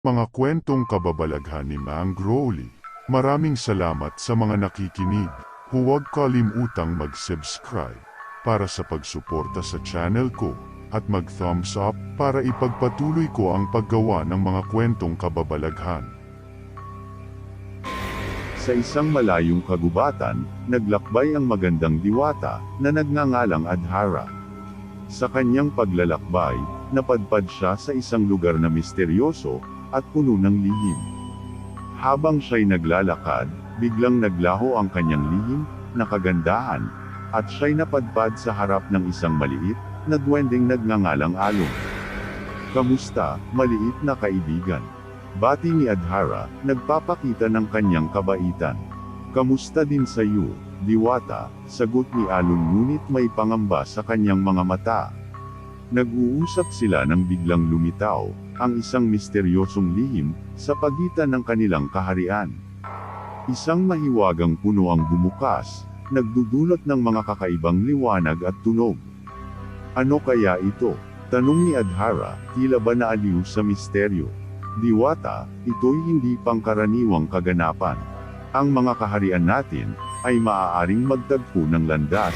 Mga kwentong kababalaghan ni Mang Crowley. Maraming salamat sa mga nakikinig. Huwag kalimutang mag-subscribe para sa pagsuporta sa channel ko at mag-thumbs up para ipagpatuloy ko ang paggawa ng mga kwentong kababalaghan. Sa isang malayong kagubatan, naglakbay ang magandang diwata, na nagngangalang Adhara. Sa kanyang paglalakbay, napadpad siya sa isang lugar na misteryoso, at puno ng lihim. Habang siya'y naglalakad, biglang naglaho ang kanyang lihim, na kagandahan, at siya'y napadpad sa harap ng isang maliit, na duwending nagngangalang along. Kamusta, maliit na kaibigan? Bati ni Adhara, nagpapakita ng kanyang kabaitan. Kamusta din sa iyo, diwata, sagot ni Alon ngunit may pangamba sa kanyang mga mata. Nag-uusap sila nang biglang lumitaw, ang isang misteryosong lihim, sa pagitan ng kanilang kaharian. Isang mahiwagang puno ang bumukas, nagdudulot ng mga kakaibang liwanag at tunog. Ano kaya ito? Tanong ni Adhara, tila ba naaliw sa misteryo? Diwata, ito'y hindi pangkaraniwang kaganapan. Ang mga kaharian natin, ay maaaring magtagpo ng landas,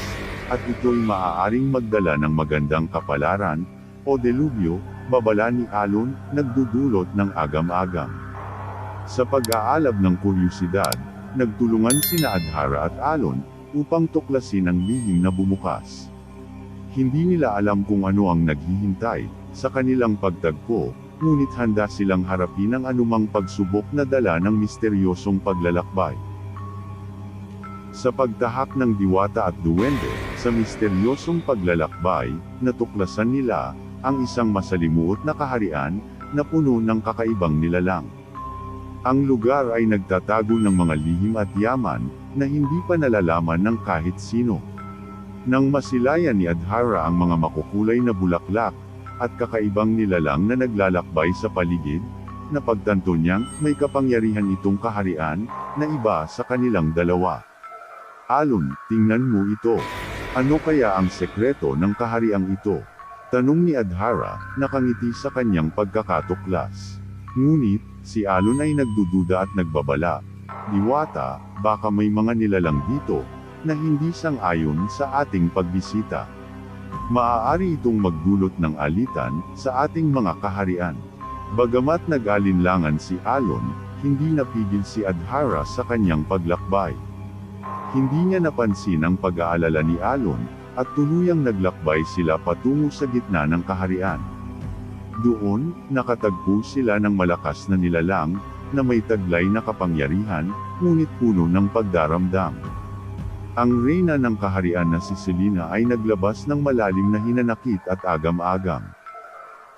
at ito'y maaaring magdala ng magandang kapalaran, o delubyo, babala ni Alon, nagdudulot ng agam-agam. Sa pag-aalab ng kuryusidad, nagtulungan sina Adhara at Alon, upang tuklasin ang lihim na bumukas. Hindi nila alam kung ano ang naghihintay, sa kanilang pagtagpo, ngunit handa silang harapin ang anumang pagsubok na dala ng misteryosong paglalakbay. Sa pagtahak ng diwata at duwende, sa misteryosong paglalakbay, natuklasan nila, ang isang masalimuot na kaharian, na puno ng kakaibang nilalang. Ang lugar ay nagtatago ng mga lihim at yaman, na hindi pa nalalaman ng kahit sino. Nang masilayan ni Adhara ang mga makukulay na bulaklak, at kakaibang nilalang na naglalakbay sa paligid, napagtanto niyang may kapangyarihan itong kaharian, na iba sa kanilang dalawa. Alon, tingnan mo ito. Ano kaya ang sekreto ng kahariang ito? Tanong ni Adhara, nakangiti sa kanyang pagkakatuklas. Ngunit, si Alon ay nagdududa at nagbabala. Diwata, baka may mga nilalang dito, na hindi sang-ayon sa ating pagbisita. Maaari itong magdulot ng alitan, sa ating mga kaharian. Bagamat nag-alinlangan si Alon, hindi napigil si Adhara sa kanyang paglakbay. Hindi niya napansin ang pag-aalala ni Alon, at tuluyang naglakbay sila patungo sa gitna ng kaharian. Doon, nakatagpo sila ng malakas na nilalang, na may taglay na kapangyarihan, ngunit puno ng pagdaramdam. Ang reyna ng kaharian na si Selina ay naglabas ng malalim na hinanakit at agam-agam.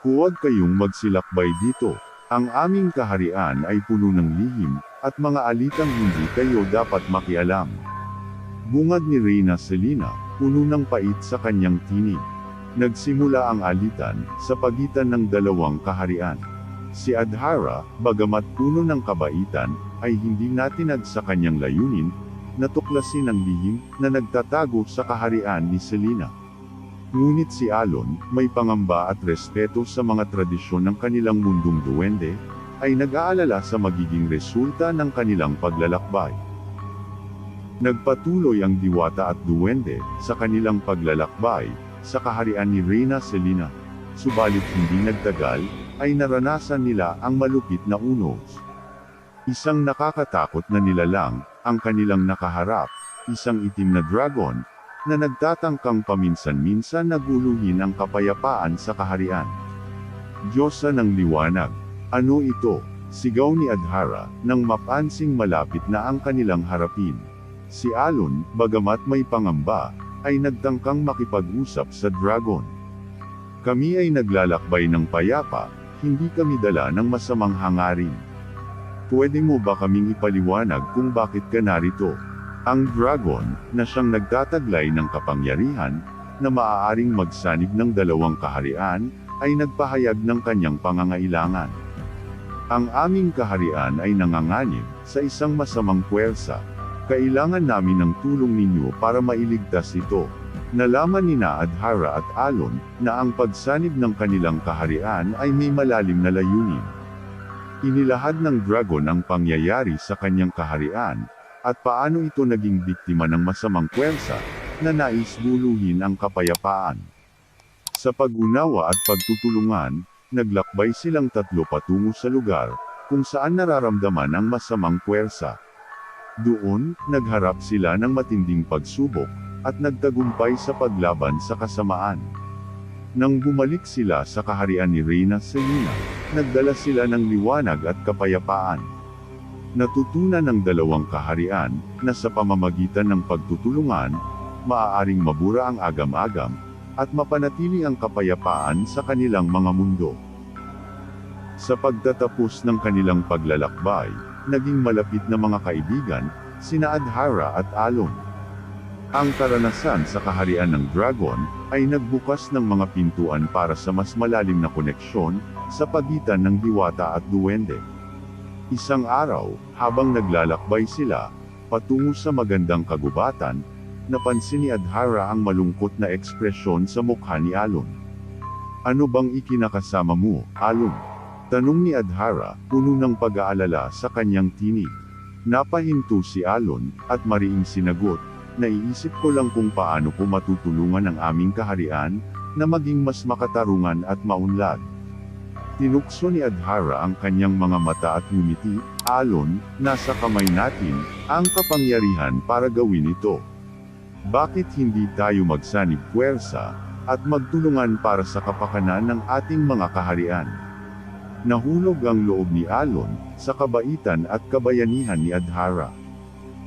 Huwag kayong magsilakbay dito. Ang aming kaharian ay puno ng lihim, at mga alitang hindi kayo dapat makialam. Bungad ni Reyna Selina, puno ng pait sa kanyang tinig. Nagsimula ang alitan, sa pagitan ng dalawang kaharian. Si Adhara, bagamat puno ng kabaitan, ay hindi natinag sa kanyang layunin, natuklasin ang lihim, na nagtatago sa kaharian ni Selina. Ngunit si Alon, may pangamba at respeto sa mga tradisyon ng kanilang mundong duwende, ay nag-aalala sa magiging resulta ng kanilang paglalakbay. Nagpatuloy ang diwata at duwende, sa kanilang paglalakbay, sa kaharian ni Reyna Selina. Subalit hindi nagtagal, ay naranasan nila ang malupit na unos. Isang nakakatakot na nilalang, ang kanilang nakaharap, isang itim na dragon, na nagtatangkang paminsan-minsan naguluhin ang kapayapaan sa kaharian. Diyosa ng liwanag. Ano ito? Sigaw ni Adhara, nang mapansing malapit na ang kanilang harapin. Si Alon, bagamat may pangamba, ay nagtangkang makipag-usap sa dragon. Kami ay naglalakbay ng payapa, hindi kami dala ng masamang hangarin. Pwede mo ba kaming ipaliwanag kung bakit ka narito? Ang dragon, na siyang nagtataglay ng kapangyarihan, na maaaring magsanib ng dalawang kaharian, ay nagpahayag ng kanyang pangangailangan. Ang aming kaharian ay nanganganib, sa isang masamang puwersa. Kailangan namin ng tulong ninyo para mailigtas ito. Nalaman ni na Adhara at Alon, na ang pagsanib ng kanilang kaharian ay may malalim na layunin. Inilahad ng dragon ang pangyayari sa kanyang kaharian, at paano ito naging biktima ng masamang puwersa, na nais buluhin ang kapayapaan. Sa pag-unawa at pagtutulungan, naglakbay silang tatlo patungo sa lugar, kung saan nararamdaman ang masamang puwersa. Doon, nagharap sila ng matinding pagsubok, at nagtagumpay sa paglaban sa kasamaan. Nang bumalik sila sa kaharian ni Reyna Selina, nagdala sila ng liwanag at kapayapaan. Natutunan ng dalawang kaharian, na sa pamamagitan ng pagtutulungan, maaaring mabura ang agam-agam, at mapanatili ang kapayapaan sa kanilang mga mundo. Sa pagtatapos ng kanilang paglalakbay, naging malapit na mga kaibigan, sina Adhara at Alon. Ang karanasan sa kaharian ng dragon, ay nagbukas ng mga pintuan para sa mas malalim na koneksyon, sa pagitan ng diwata at duwende. Isang araw, habang naglalakbay sila, patungo sa magandang kagubatan, napansin ni Adhara ang malungkot na ekspresyon sa mukha ni Alon. Ano bang ikinakasama mo, Alon? Tanong ni Adhara, puno ng pag-aalala sa kanyang tinig. Napahinto si Alon, at mariing sinagot, naiisip ko lang kung paano ko matutulungan ang aming kaharian, na maging mas makatarungan at maunlad. Tinukso ni Adhara ang kanyang mga mata at ngumiti, Alon, nasa kamay natin, ang kapangyarihan para gawin ito. Bakit hindi tayo magsanib puwersa, at magtulungan para sa kapakanan ng ating mga kaharian? Nahulog ang loob ni Alon, sa kabaitan at kabayanihan ni Adhara.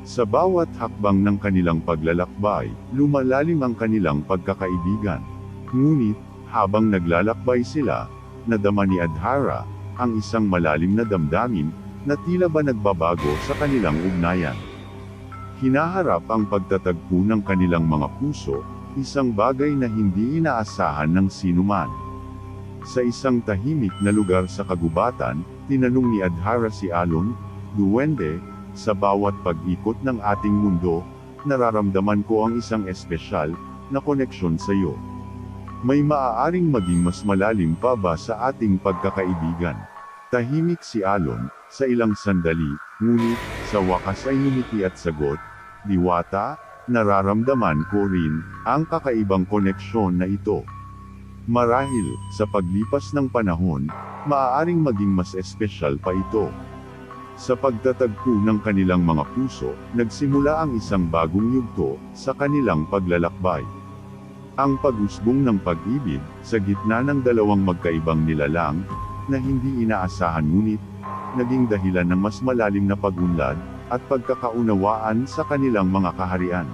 Sa bawat hakbang ng kanilang paglalakbay, lumalalim ang kanilang pagkakaibigan. Ngunit, habang naglalakbay sila, nadama ni Adhara, ang isang malalim na damdamin, na tila ba nagbabago sa kanilang ugnayan. Hinaharap ang pagtatagpo ng kanilang mga puso, isang bagay na hindi inaasahan ng sinuman. Sa isang tahimik na lugar sa kagubatan, tinanong ni Adhara si Alon, Duwende, sa bawat pag-ikot ng ating mundo, nararamdaman ko ang isang espesyal, na koneksyon sa iyo. May maaaring maging mas malalim pa ba sa ating pagkakaibigan? Tahimik si Alon, sa ilang sandali, ngunit, sa wakas ay ngumiti at sagot, Diwata, nararamdaman ko rin, ang kakaibang koneksyon na ito. Marahil, sa paglipas ng panahon, maaaring maging mas espesyal pa ito. Sa pagtatagpo ng kanilang mga puso, nagsimula ang isang bagong yugto, sa kanilang paglalakbay. Ang pag-usbong ng pag-ibig, sa gitna ng dalawang magkaibang nilalang, na hindi inaasahan ngunit, naging dahilan ng mas malalim na pagunlad, at pagkakaunawaan sa kanilang mga kaharian.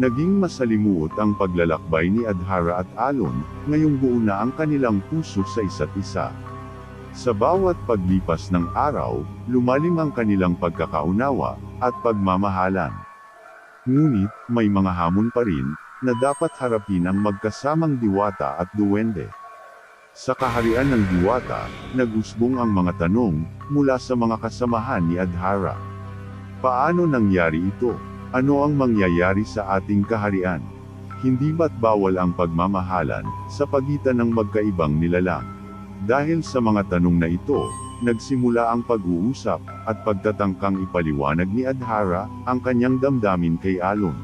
Naging masalimuot ang paglalakbay ni Adhara at Alon, ngayong buo na ang kanilang puso sa isa't isa. Sa bawat paglipas ng araw, lumalim ang kanilang pagkakaunawa, at pagmamahalan. Ngunit, may mga hamon pa rin, na dapat harapin ang magkasamang diwata at duwende. Sa kaharian ng diwata, nagusbong ang mga tanong, mula sa mga kasamahan ni Adhara. Paano nangyari ito? Ano ang mangyayari sa ating kaharian? Hindi ba't bawal ang pagmamahalan, sa pagitan ng magkaibang nilalang? Dahil sa mga tanong na ito, nagsimula ang pag-uusap, at pagtatangkang ipaliwanag ni Adhara, ang kanyang damdamin kay Alon.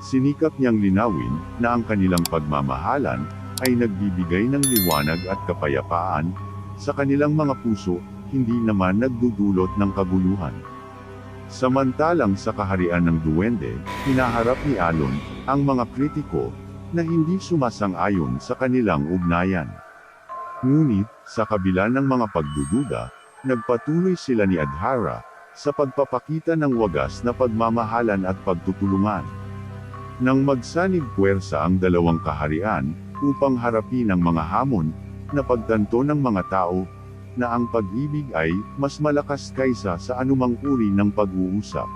Sinikap niyang linawin, na ang kanilang pagmamahalan, ay nagbibigay ng liwanag at kapayapaan, sa kanilang mga puso, hindi naman nagdudulot ng kaguluhan. Samantalang sa kaharian ng duwende, hinaharap ni Alon, ang mga kritiko, na hindi sumasang-ayon sa kanilang ugnayan. Ngunit, sa kabila ng mga pagdududa, nagpatuloy sila ni Adhara, sa pagpapakita ng wagas na pagmamahalan at pagtutulungan. Nang magsanib puwersa ang dalawang kaharian, upang harapin ang mga hamon, na pagtanto ng mga tao, na ang pag-ibig ay, mas malakas kaysa sa anumang uri ng pag-uusap.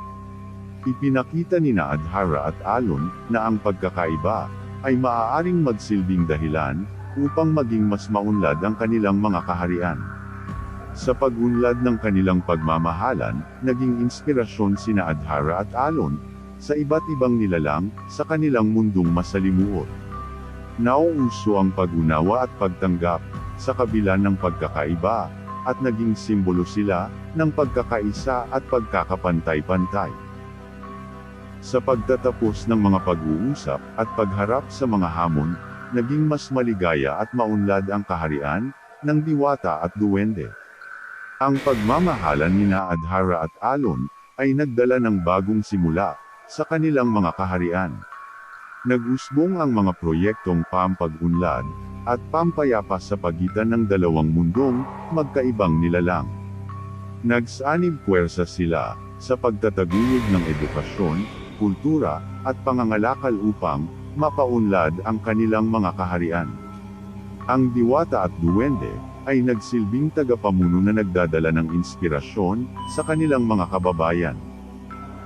Ipinakita ni Adhara at Alon, na ang pagkakaiba, ay maaaring magsilbing dahilan, upang maging mas maunlad ang kanilang mga kaharian. Sa pagunlad ng kanilang pagmamahalan, naging inspirasyon sina Adhara at Alon, sa iba't ibang nilalang, sa kanilang mundong masalimuot. Nauuso ang pag-unawa at pagtanggap, sa kabila ng pagkakaiba, at naging simbolo sila ng pagkakaisa at pagkakapantay-pantay. Sa pagtatapos ng mga pag-uusap at pagharap sa mga hamon, naging mas maligaya at maunlad ang kaharian ng diwata at duwende. Ang pagmamahalan ni Adhara at Alon ay nagdala ng bagong simula sa kanilang mga kaharian. Nag-usbong ang mga proyektong pampag-unlad at pampayapa sa pagitan ng dalawang mundong magkaibang nilalang. Nagsanib puwersa sila sa pagtataguyod ng edukasyon, kultura, at pangangalakal upang mapaunlad ang kanilang mga kaharian. Ang diwata at duwende ay nagsilbing tagapamuno na nagdadala ng inspirasyon sa kanilang mga kababayan.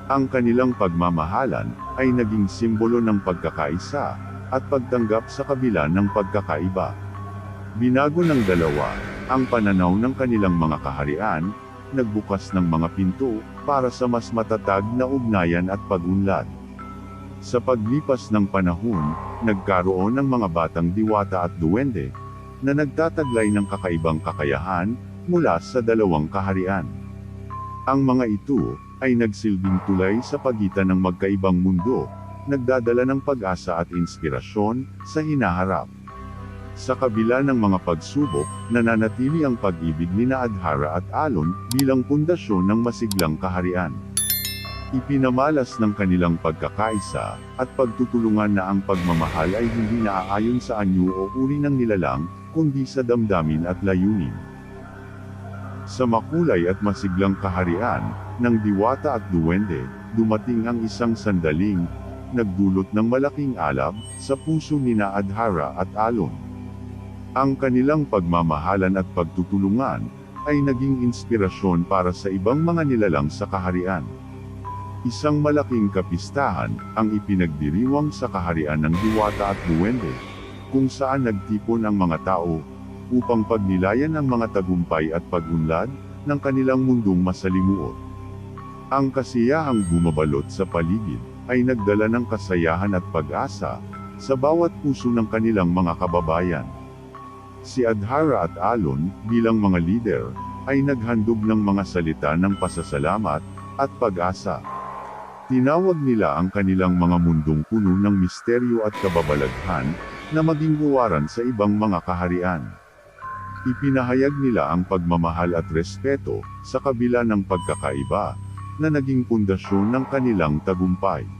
Ang kanilang pagmamahalan ay naging simbolo ng pagkakaisa at pagtanggap sa kabila ng pagkakaiba. Binago ng dalawa ang pananaw ng kanilang mga kaharian, nagbukas ng mga pinto para sa mas matatag na ugnayan at pagunlad. Sa paglipas ng panahon, nagkaroon ng mga batang diwata at duwende na nagtataglay ng kakaibang kakayahan mula sa dalawang kaharian. Ang mga ito ay nagsilbing tulay sa pagitan ng magkaibang mundo, nagdadala ng pag-asa at inspirasyon sa hinaharap. Sa kabila ng mga pagsubok, nananatili ang pag-ibig ni na Adhara at Alon bilang pundasyon ng masiglang kaharian. Ipinamalas ng kanilang pagkakaisa, at pagtutulungan na ang pagmamahal ay hindi naaayon sa anyo o uri ng nilalang, kundi sa damdamin at layunin. Sa makulay at masiglang kaharian, ng diwata at duwende, dumating ang isang sandaling, nagdulot ng malaking alab, sa puso ni na Adhara at Alon. Ang kanilang pagmamahalan at pagtutulungan, ay naging inspirasyon para sa ibang mga nilalang sa kaharian. Isang malaking kapistahan, ang ipinagdiriwang sa kaharian ng diwata at duwende, kung saan nagtipon ang mga tao, upang pagnilayan ang mga tagumpay at pagunlad, ng kanilang mundong masalimuot. Ang kasiyahang bumabalot sa paligid, ay nagdala ng kasayahan at pag-asa, sa bawat puso ng kanilang mga kababayan. Si Adhara at Alon, bilang mga leader, ay naghandog ng mga salita ng pasasalamat, at pag-asa. Tinawag nila ang kanilang mga mundong puno ng misteryo at kababalaghan, na maging huwaran sa ibang mga kaharian. Ipinahayag nila ang pagmamahal at respeto, sa kabila ng pagkakaiba, na naging pundasyon ng kanilang tagumpay.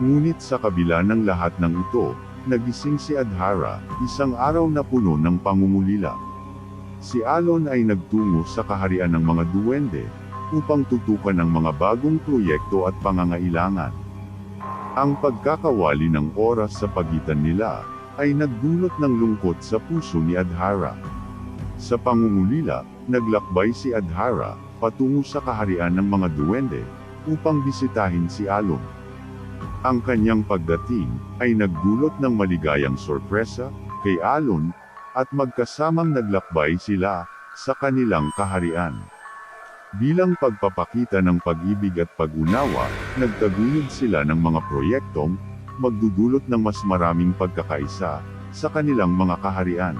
Ngunit sa kabila ng lahat ng ito, nagising si Adhara, isang araw na puno ng pangungulila. Si Alon ay nagtungo sa kaharian ng mga duwende, upang tutukan ang mga bagong proyekto at pangangailangan. Ang pagkakawali ng oras sa pagitan nila, ay nagdulot ng lungkot sa puso ni Adhara. Sa pangungulila, naglakbay si Adhara, patungo sa kaharian ng mga duwende, upang bisitahin si Alon. Ang kanyang pagdating, ay nagdulot ng maligayang sorpresa, kay Alon, at magkasamang naglakbay sila, sa kanilang kaharian. Bilang pagpapakita ng pag-ibig at pag-unawa, nagtaguyod sila ng mga proyektong, magdudulot ng mas maraming pagkakaisa, sa kanilang mga kaharian.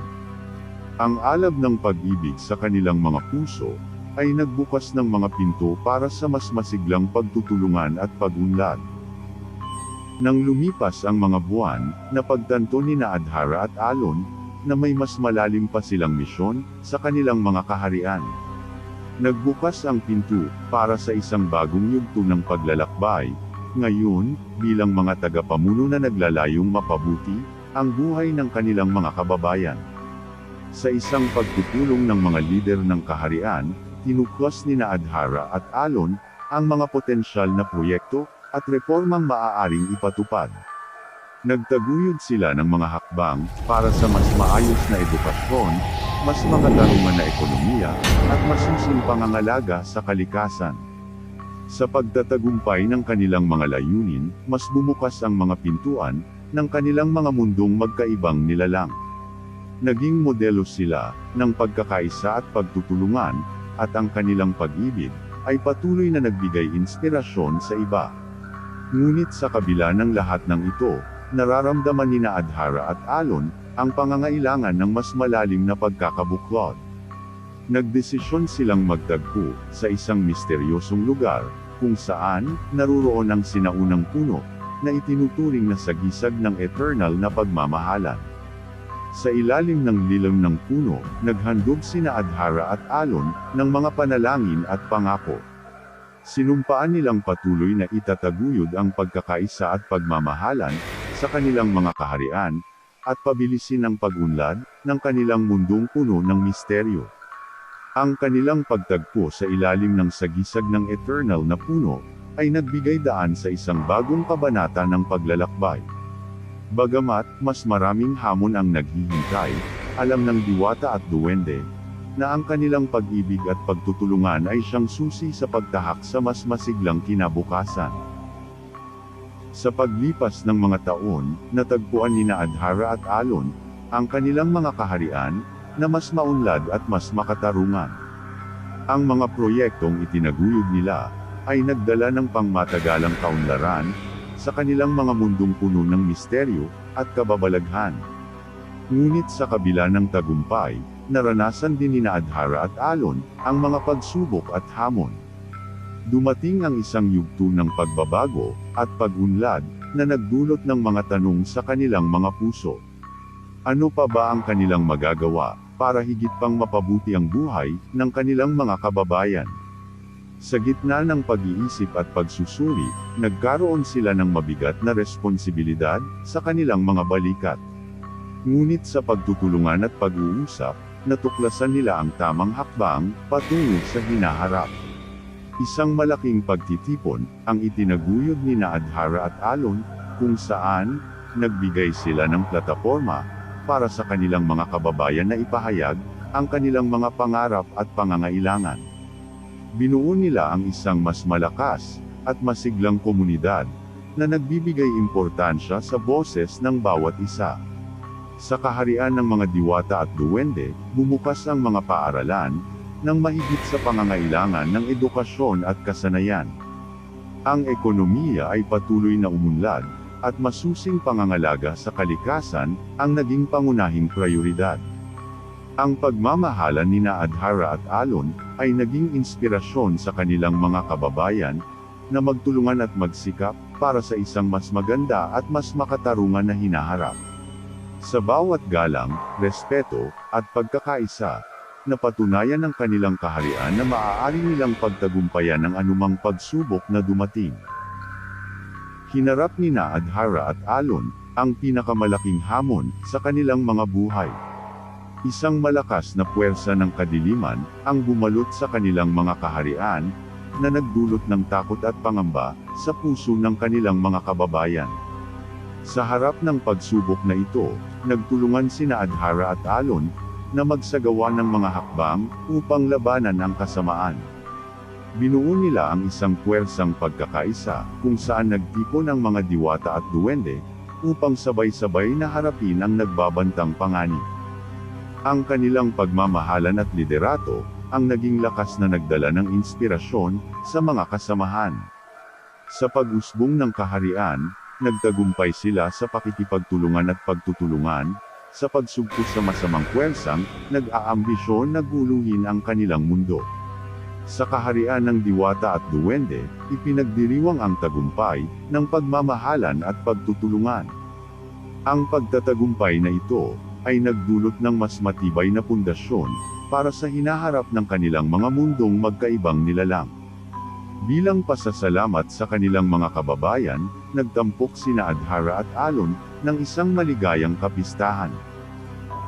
Ang alab ng pag-ibig sa kanilang mga puso, ay nagbukas ng mga pinto para sa mas masiglang pagtutulungan at pag-unlad. Nang lumipas ang mga buwan, napagtanto ni na Adhara at Alon, na may mas malalim pa silang misyon, sa kanilang mga kaharian. Nagbukas ang pinto, para sa isang bagong yugto ng paglalakbay, ngayon, bilang mga tagapamuno na naglalayong mapabuti, ang buhay ng kanilang mga kababayan. Sa isang pagtutulong ng mga lider ng kaharian, tinuklas ni na Adhara at Alon, ang mga potensyal na proyekto, at reformang maaaring ipatupad. Nagtaguyod sila ng mga hakbang, para sa mas maayos na edukasyon, mas makatarungan na ekonomiya, at masusing pangangalaga sa kalikasan. Sa pagtatagumpay ng kanilang mga layunin, mas bumukas ang mga pintuan, ng kanilang mga mundong magkaibang nilalang. Naging modelo sila, ng pagkakaisa at pagtutulungan, at ang kanilang pag-ibig, ay patuloy na nagbigay inspirasyon sa iba. Ngunit sa kabila ng lahat ng ito, nararamdaman ni na Adhara at Alon, ang pangangailangan ng mas malalim na pagkakabuklod. Nagdesisyon silang magtagpo sa isang misteryosong lugar, kung saan naruroon ang sinaunang puno, na itinuturing na sagisag ng eternal na pagmamahalan. Sa ilalim ng lilam ng puno, naghandog sina Adhara at Alon, ng mga panalangin at pangako. Sinumpaan nilang patuloy na itataguyod ang pagkakaisa at pagmamahalan, sa kanilang mga kaharian, at pabilisin ang pag-unlad, ng kanilang mundong puno ng misteryo. Ang kanilang pagtagpo sa ilalim ng sagisag ng eternal na puno, ay nagbigay daan sa isang bagong kabanata ng paglalakbay. Bagamat, mas maraming hamon ang naghihintay, alam ng diwata at duwende, na ang kanilang pag-ibig at pagtutulungan ay siyang susi sa pagtahak sa mas masiglang kinabukasan. Sa paglipas ng mga taon, natagpuan ni Adhara at Alon, ang kanilang mga kaharian, na mas maunlad at mas makatarungan. Ang mga proyektong itinaguyod nila, ay nagdala ng pangmatagalang kaunlaran, sa kanilang mga mundong puno ng misteryo, at kababalaghan. Ngunit sa kabila ng tagumpay, naranasan din ni Adhara at Alon, ang mga pagsubok at hamon. Dumating ang isang yugto ng pagbabago, at pag-unlad, na nagdulot ng mga tanong sa kanilang mga puso. Ano pa ba ang kanilang magagawa, para higit pang mapabuti ang buhay, ng kanilang mga kababayan? Sa gitna ng pag-iisip at pagsusuri, nagkaroon sila ng mabigat na responsibilidad, sa kanilang mga balikat. Ngunit sa pagtutulungan at pag-uusap, natuklasan nila ang tamang hakbang, patungo sa hinaharap. Isang malaking pagtitipon, ang itinaguyod ni na Adhara at Alon, kung saan, nagbigay sila ng plataforma, para sa kanilang mga kababayan na ipahayag, ang kanilang mga pangarap at pangangailangan. Binuo nila ang isang mas malakas, at masiglang komunidad, na nagbibigay importansya sa boses ng bawat isa. Sa kaharian ng mga diwata at duwende, bumukas ang mga paaralan, ng mahigit sa pangangailangan ng edukasyon at kasanayan. Ang ekonomiya ay patuloy na umunlad, at masusing pangangalaga sa kalikasan, ang naging pangunahing prioridad. Ang pagmamahalan ni Adhara at Alon, ay naging inspirasyon sa kanilang mga kababayan, na magtulungan at magsikap, para sa isang mas maganda at mas makatarungan na hinaharap. Sa bawat galang, respeto, at pagkakaisa, napatunayan ng kanilang kaharian na maaari nilang pagtagumpayan ng anumang pagsubok na dumating. Hinarap ni na Adhara at Alon, ang pinakamalaking hamon, sa kanilang mga buhay. Isang malakas na puwersa ng kadiliman, ang bumalot sa kanilang mga kaharian, na nagdulot ng takot at pangamba, sa puso ng kanilang mga kababayan. Sa harap ng pagsubok na ito, nagtulungan sina Adhara at Alon, na magsagawa ng mga hakbang, upang labanan ang kasamaan. Binuo nila ang isang puwersang pagkakaisa, kung saan nagtipon ang mga diwata at duwende, upang sabay-sabay na harapin ang nagbabantang panganib. Ang kanilang pagmamahalan at liderato, ang naging lakas na nagdala ng inspirasyon, sa mga kasamahan. Sa pag-usbong ng kaharian, nagtagumpay sila sa pakikipagtulungan at pagtutulungan, sa pagsugpo sa masamang puwersang, nag-aambisyon na guluhin ang kanilang mundo. Sa kaharian ng diwata at duwende, ipinagdiriwang ang tagumpay, ng pagmamahalan at pagtutulungan. Ang pagtatagumpay na ito, ay nagdulot ng mas matibay na pundasyon, para sa hinaharap ng kanilang mga mundong magkaibang nilalang. Bilang pasasalamat sa kanilang mga kababayan, nagtampok sina Adhara at Alon, ng isang maligayang kapistahan.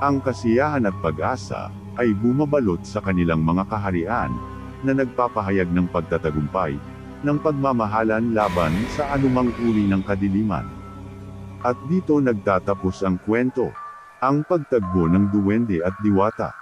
Ang kasiyahan at pag-asa, ay bumabalot sa kanilang mga kaharian, na nagpapahayag ng pagtatagumpay, ng pagmamahalan laban sa anumang uri ng kadiliman. At dito nagtatapos ang kwento, ang pagtagbo ng duwende at diwata.